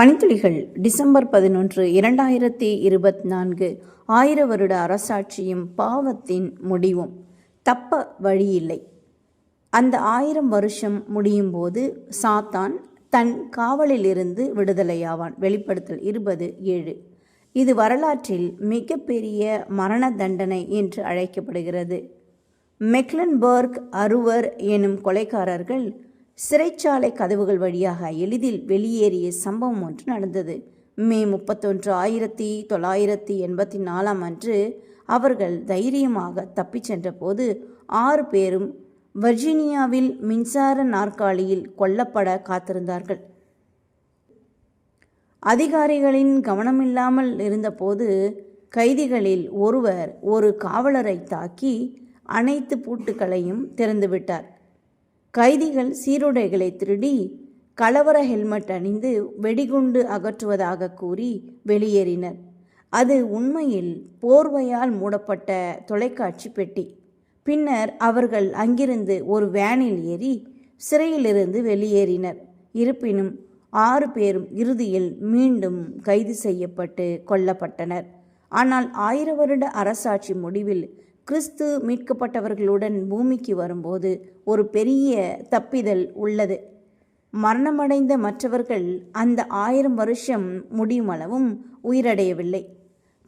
பனித்துளிகள் December பதினொன்று இரண்டாயிரத்தி இருபத்தி நான்கு ஆயிர வருட அரசாட்சியும் பாவத்தின் முடிவும். தப்ப வழியில்லை. அந்த ஆயிரம் வருஷம் முடியும் போது சாத்தான் தன் காவலிலிருந்து விடுதலையாவான். வெளிப்படுத்தல் இருபது ஏழு. இது வரலாற்றில் மிகப்பெரிய மரண தண்டனை என்று அழைக்கப்படுகிறது. மெக்லன்பர்க் அறுவர் எனும் கொலைக்காரர்கள் சிறைச்சாலை கதவுகள் வழியாக எளிதில் வெளியேறிய சம்பவம் ஒன்று நடந்தது. மே முப்பத்தொன்று ஆயிரத்தி தொள்ளாயிரத்தி எண்பத்தி நாலாம் அன்று அவர்கள் தைரியமாக தப்பிச் சென்றபோது ஆறு பேரும் வர்ஜீனியாவில் மின்சார நாற்காலியில் கொல்லப்பட காத்திருந்தார்கள். அதிகாரிகளின் கவனமில்லாமல் இருந்தபோது கைதிகளில் ஒருவர் ஒரு காவலரை தாக்கி அனைத்து பூட்டுகளையும் திறந்துவிட்டார். கைதிகள் சீருடைகளை திருடி கலவர ஹெல்மெட் அணிந்து வெடிகுண்டு அகற்றுவதாக கூறி வெளியேறினர். அது உண்மையில் போர்வையால் மூடப்பட்ட தொலைக்காட்சி பெட்டி. பின்னர் அவர்கள் அங்கிருந்து ஒரு வேனில் ஏறி சிறையிலிருந்து வெளியேறினர். இருப்பினும் ஆறு பேரும் இறுதியில் மீண்டும் கைது செய்யப்பட்டு கொல்லப்பட்டனர். ஆனால் ஆயிர வருட அரசாட்சி முடிவில் கிறிஸ்து மீட்கப்பட்டவர்களுடன் பூமிக்கு வரும்போது ஒரு பெரிய தப்பிதல் உள்ளது. மரணமடைந்த மற்றவர்கள் அந்த ஆயிரம் வருஷம் முடியுமளவும் உயிரடையவில்லை.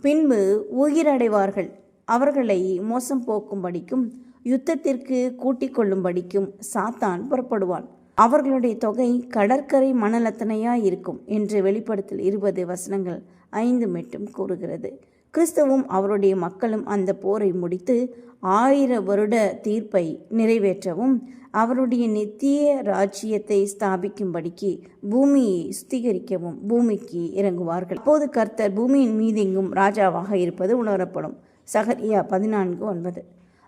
பின்பு உயிரடைவார்கள். அவர்களை மோசம் போக்கும்படிக்கும் யுத்தத்திற்கு கூட்டிக் கொள்ளும்படிக்கும் சாத்தான் புறப்படுவான். அவர்களுடைய தொகை கடற்கரை மணலத்தனையா இருக்கும் என்று வெளிப்படுத்தல் இருபது வசனங்கள் ஐந்து மட்டும் கூறுகிறது. கிறிஸ்துவும் அவருடைய மக்களும் அந்த போரை முடித்து ஆயிர வருட தீர்ப்பை நிறைவேற்றவும் அவருடைய நித்திய ராஜ்யத்தை ஸ்தாபிக்கும்படிக்கு பூமியை சுத்திகரிக்கவும் பூமிக்கு இறங்குவார்கள். அப்போது கர்த்தர் பூமியின் மீதெங்கும் ராஜாவாக இருப்பது உணரப்படும். சகரியா பதினான்கு ஒன்பது.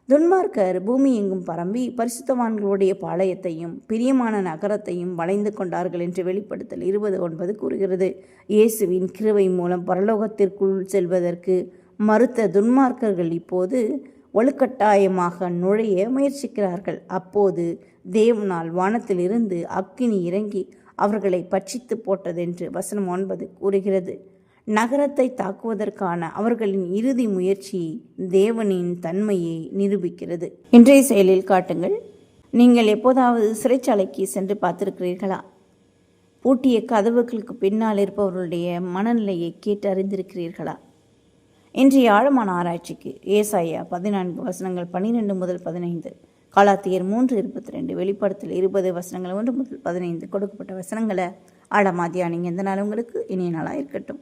துன்மார்க்கர் பூமி எங்கும் பரம்பி பரிசுத்தவான்களுடைய பாளையத்தையும் பிரியமான நகரத்தையும் வளைந்து கொண்டார்கள் என்று வெளிப்படுத்தல் இருபது ஒன்பது கூறுகிறது. இயேசுவின் கிருவை மூலம் பரலோகத்திற்குள் செல்வதற்கு மறுத்த துன்மார்க்கர்கள் இப்போது வலுக்கட்டாயமாக நுழைய முயற்சிக்கிறார்கள். அப்போது தேவனால் வானத்திலிருந்து அக்கினி இறங்கி அவர்களை பட்சித்து போட்டதென்று வசனம் ஒன்பது கூறுகிறது. நகரத்தை தாக்குவதற்கான அவர்களின் இறுதி முயற்சி தேவனின் தன்மையை நிரூபிக்கிறது. இன்றைய செயலில் காட்டுங்கள். நீங்கள் எப்போதாவது சிறைச்சாலைக்கு சென்று பார்த்திருக்கிறீர்களா? பூட்டிய கதவுகளுக்கு பின்னால் இருப்பவர்களுடைய மனநிலையை கேட்டு அறிந்திருக்கிறீர்களா? இன்றைய ஆழமான ஆராய்ச்சிக்கு ஏசாயா பதினான்கு வசனங்கள் பன்னிரெண்டு முதல் பதினைந்து காலாத்தியர் மூன்று இருபத்தி ரெண்டு வெளிப்படத்தில் இருபது வசனங்கள் ஒன்று முதல் பதினைந்து கொடுக்கப்பட்ட வசனங்களை ஆழமா தியானிங்க எந்த நாள் உங்களுக்கு இனிய நாளாக இருக்கட்டும்.